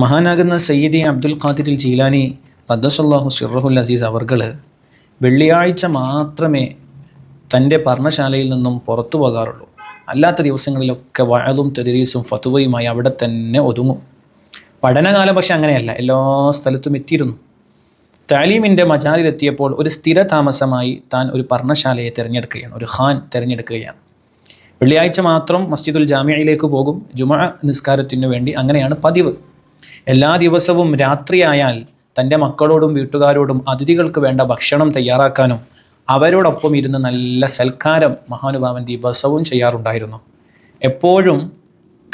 മഹാനാകുന്ന സയ്യിദി അബ്ദുൽ ഖാദിർ ജീലാനി ഖദ്ദസല്ലാഹു സിറഹുൽ അസീസ് അവർകൾ വെള്ളിയാഴ്ച മാത്രമേ തന്റെ പർണശാലയിൽ നിന്നും പുറത്തു പോകാറുള്ളൂ. അല്ലാത്ത ദിവസങ്ങളിലൊക്കെ വഴതും തെരീസും ഫതുവയുമായി അവിടെ തന്നെ ഒതുങ്ങും. പഠനകാലം പക്ഷെ അങ്ങനെയല്ല എല്ലാ സ്ഥലത്തും എത്തിയിരുന്നു. താലീമിന്റെ മജാലിലെത്തിയപ്പോൾ ഒരു സ്ഥിര താമസമായി താൻ ഒരു പർണശാലയെ തിരഞ്ഞെടുക്കുകയാണ് ഒരു ഖാൻ തിരഞ്ഞെടുക്കുകയാണ്. വെള്ളിയാഴ്ച മാത്രം മസ്ജിദുൽ ജാമ്യയിലേക്ക് പോകും ജുമ നിസ്കാരത്തിനു വേണ്ടി അങ്ങനെയാണ് പതിവ്. എല്ലാ ദിവസവും രാത്രിയായാൽ തന്റെ മക്കളോടും വീട്ടുകാരോടും അതിഥികൾക്ക് വേണ്ട ഭക്ഷണം തയ്യാറാക്കാനും അവരോടൊപ്പം ഇരുന്ന് നല്ല സൽക്കാരം മഹാനുഭാവൻ ദിവസവും ചെയ്യാറുണ്ടായിരുന്നു. എപ്പോഴും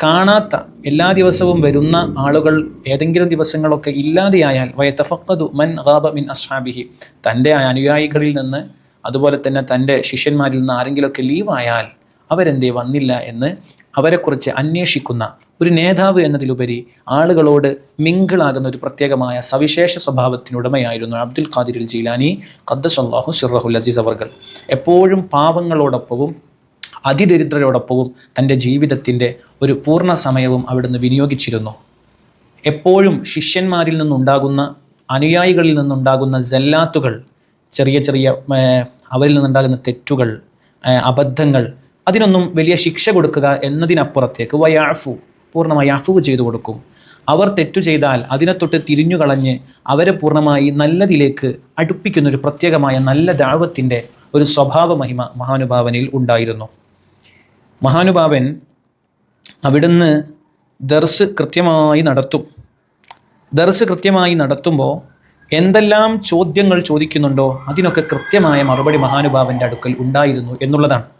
കാണാത്ത എല്ലാ ദിവസവും വരുന്ന ആളുകൾ ഏതെങ്കിലും ദിവസങ്ങളൊക്കെ ഇല്ലാതെയായാൽ വയത്തഫക്കതു മൻ ഗാബ മിൻ അസ്ഹാബിഹി തന്റെ അനുയായികളിൽ നിന്ന് അതുപോലെ തന്നെ തന്റെ ശിഷ്യന്മാരിൽ നിന്ന് ആരെങ്കിലുമൊക്കെ ലീവായാൽ അവരെന്തേ വന്നില്ല എന്ന് അവരെക്കുറിച്ച് അന്വേഷിക്കുന്ന ഒരു നേതാവ് എന്നതിലുപരി ആളുകളോട് മിങ്കിളാകുന്ന ഒരു പ്രത്യേകമായ സവിശേഷ സ്വഭാവത്തിനുടമയായിരുന്നു അബ്ദുൽ ഖാദിർ ജീലാനി ഖദ്ദസല്ലാഹു സിറഹുൽ അസീസ് അവർകൾ. എപ്പോഴും പാവങ്ങളോടൊപ്പവും അതിദരിദ്രരോടൊപ്പവും തന്റെ ജീവിതത്തിന്റെ ഒരു പൂർണ സമയവും അവിടുന്ന് വിനിയോഗിച്ചിരുന്നു. എപ്പോഴും ശിഷ്യന്മാരിൽ നിന്നുണ്ടാകുന്ന അനുയായികളിൽ നിന്നുണ്ടാകുന്ന ജല്ലാത്തുകൾ ചെറിയ ചെറിയ അവരിൽ നിന്നുണ്ടാകുന്ന തെറ്റുകൾ അബദ്ധങ്ങൾ അതിനൊന്നും വലിയ ശിക്ഷ കൊടുക്കുക എന്നതിനപ്പുറത്തേക്ക് വയാഫു പൂർണമായി അഫുവ് ചെയ്തു കൊടുക്കും. അവർ തെറ്റു ചെയ്താൽ അതിനെ തൊട്ട് തിരിഞ്ഞു കളഞ്ഞ് അവരെ പൂർണമായി നല്ലതിലേക്ക് അടുപ്പിക്കുന്ന ഒരു പ്രത്യേകമായ നല്ല ദാവത്തിന്റെ ഒരു സ്വഭാവ മഹിമ മഹാനുഭാവനിൽ ഉണ്ടായിരുന്നു. മഹാനുഭാവൻ അവിടുന്ന് ദർസ് കൃത്യമായി നടത്തും. ദർസ് കൃത്യമായി നടത്തുമ്പോൾ എന്തെല്ലാം ചോദ്യങ്ങൾ ചോദിക്കുന്നുണ്ടോ അതിനൊക്കെ കൃത്യമായ മറുപടി മഹാനുഭാവന്റെ അടുക്കൽ ഉണ്ടായിരുന്നു എന്നുള്ളതാണ്.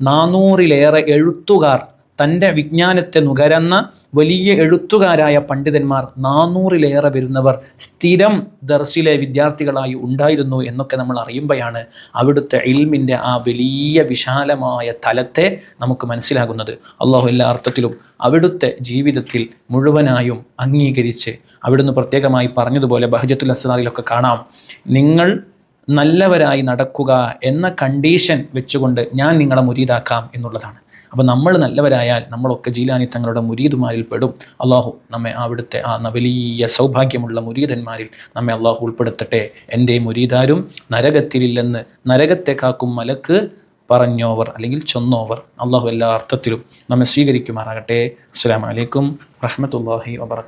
നാനൂറിലേറെ എഴുത്തുകാർ തന്റെ വിജ്ഞാനത്തെ നുകരന്ന വലിയ എഴുത്തുകാരായ പണ്ഡിതന്മാർ നാനൂറിലേറെ വരുന്നവർ സ്ഥിരം ദർശിലെ വിദ്യാർത്ഥികളായി ഉണ്ടായിരുന്നു എന്നൊക്കെ നമ്മൾ അറിയുമ്പോഴാണ് അവിടുത്തെ ഇൽമിന്റെ ആ വലിയ വിശാലമായ തലത്തെ നമുക്ക് മനസ്സിലാകുന്നത്. അള്ളാഹു എല്ലാ അർത്ഥത്തിലും അവിടുത്തെ ജീവിതത്തിൽ മുഴുവനായും അംഗീകരിച്ച് അവിടുന്ന് പ്രത്യേകമായി പറഞ്ഞതുപോലെ ബഹജത്തുൽ അസ്ലാറിലൊക്കെ കാണാം. നിങ്ങൾ നല്ലവരായി നടക്കുക എന്ന കണ്ടീഷൻ വെച്ചുകൊണ്ട് ഞാൻ നിങ്ങളെ മുരീതാക്കാം എന്നുള്ളതാണ്. അപ്പോൾ നമ്മൾ നല്ലവരായാൽ നമ്മളൊക്കെ ജീലാനി തങ്ങളുടെ മുരീദുമാരിൽ പെടും. അള്ളാഹു നമ്മെ അവിടുത്തെ ആ വലിയ സൗഭാഗ്യമുള്ള മുരീദന്മാരിൽ നമ്മെ അള്ളാഹു ഉൾപ്പെടുത്തട്ടെ. എന്റെ മുരീദാരും നരകത്തിലില്ലെന്ന് നരകത്തെ കാക്കും മലക്ക് പറഞ്ഞോവർ അല്ലെങ്കിൽ ചൊന്നോവർ അള്ളാഹു എല്ലാ അർത്ഥത്തിലും നമ്മെ സ്വീകരിക്കുമാറാകട്ടെ. അസ്സാം വലൈക്കും വറഹമത്തല്ലാഹി വബർക്കാത്തു